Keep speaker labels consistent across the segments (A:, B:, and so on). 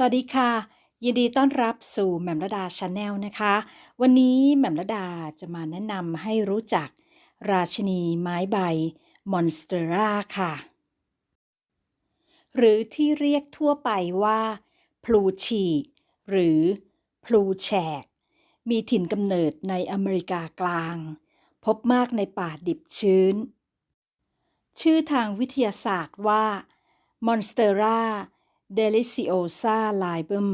A: สวัสดีค่ะ ยินดีต้อนรับสู่แหม่มระดาชาแนลนะคะ วันนี้แหม่มระดาจะมาแนะนำให้รู้จัก ราชินีไม้ใบมอนสเตอร่าค่ะ หรือที่เรียกทั่วไปว่าพลูฉีหรือพลูแฉก มีถิ่นกำเนิดในอเมริกากลาง พบมากในป่าดิบชื้น ชื่อทางวิทยาศาสตร์ว่า Monstera deliciosa libum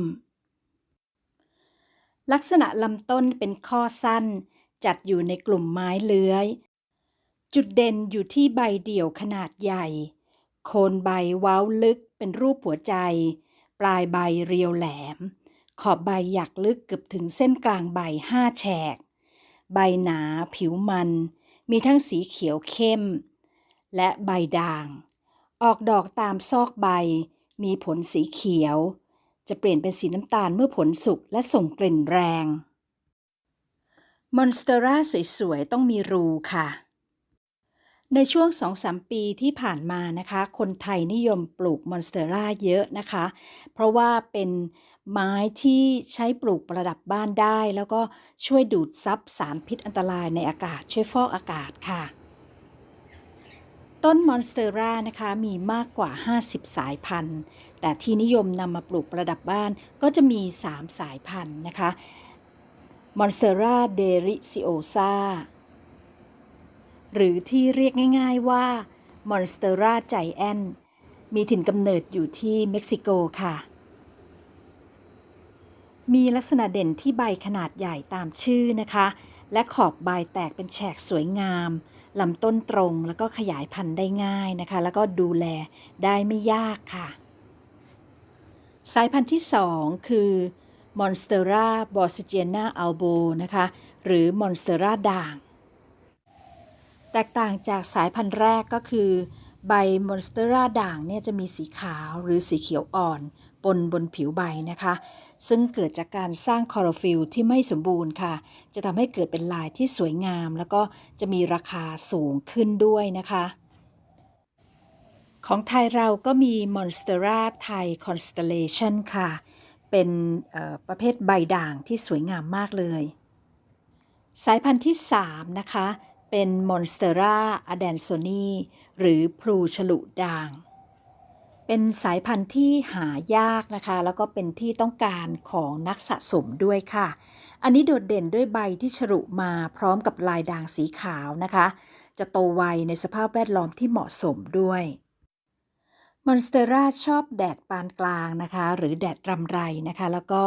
A: ลักษณะลำต้นเป็นข้อสั้น จัดอยู่ในกลุ่มไม้เลื้อย จุดเด่นอยู่ที่ใบเดี่ยวขนาดใหญ่ โคนใบเว้าลึกเป็นรูปหัวใจ ปลายใบเรียวแหลม ขอบใบหยักลึกเกือบถึงเส้นกลางใบห้าแฉก ใบหนาผิวมัน มีทั้งสีเขียวเข้ม และใบด่าง ออกดอกตามซอกใบ มีผลสีเขียว จะเปลี่ยนเป็นสีน้ำตาลเมื่อผลสุกและส่งกลิ่นแรง มอนสเตอร่าสวยๆ ต้องมีรูค่ะ ในช่วง 2-3 ปีที่ผ่านมานะคะ คนไทยนิยมปลูกมอนสเตอร่าเยอะนะคะ เพราะว่าเป็นไม้ที่ใช้ปลูกประดับบ้านได้ แล้วก็ช่วยดูดซับสารพิษอันตรายในอากาศช่วยฟอกอากาศค่ะ ต้นมอนสเตอร่านะคะมีมากกว่า 50 สายพันธุ์ แต่ที่นิยมนำมาปลูกประดับบ้านก็จะมี 3 สายพันธุ์นะคะมอนสเตอร่าเดริซิโอซาหรือที่เรียกง่ายๆว่ามอนสเตอร่าใจแอนมีถิ่นกำเนิดอยู่ที่เม็กซิโกค่ะ มีลักษณะเด่นที่ใบขนาดใหญ่ตามชื่อนะคะ และขอบใบแตกเป็นแฉกสวยงาม ลำต้นตรงแล้วก็ขยายพันธุ์ได้ง่ายนะคะ แล้วก็ดูแลได้ไม่ยากค่ะ สายพันธุ์ที่ 2 คือ Monstera b o s g i a n a albo นะคะ หรือ Monstera ด่าง แตกต่างจากสายพันธุ์แรกก็คือ ใบ Monstera ด่างเนี่ยจะมีสีขาวหรือสีเขียวอ่อน ปนบนผิวใบนะคะ ซึ่งเกิดจากการสร้างคลอโรฟิลที่ไม่สมบูรณ์ค่ะ จะทำให้เกิดเป็นลายที่สวยงาม แล้วก็จะมีราคาสูงขึ้นด้วยนะคะ ของไทยเราก็มี Monstera Thai Constellation ค่ะ เป็นประเภทใบด่างที่สวยงามมากเลย สายพันธุ์ที่ 3 นะคะ เป็น Monstera adansoni หรือพลูฉลุด่าง เป็นสายพันธุ์ที่หายากนะคะ แล้วก็เป็นที่ต้องการของนักสะสมด้วยค่ะ อันนี้โดดเด่นด้วยใบที่ฉลุมาพร้อมกับลายด่างสีขาวนะคะ จะโตไวในสภาพแวดล้อมที่เหมาะสมด้วยมอนสเตอร่าชอบแดดปานกลางนะคะ หรือแดดรำไรนะคะ แล้วก็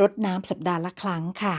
A: รดน้ำสัปดาห์ละครั้งค่ะ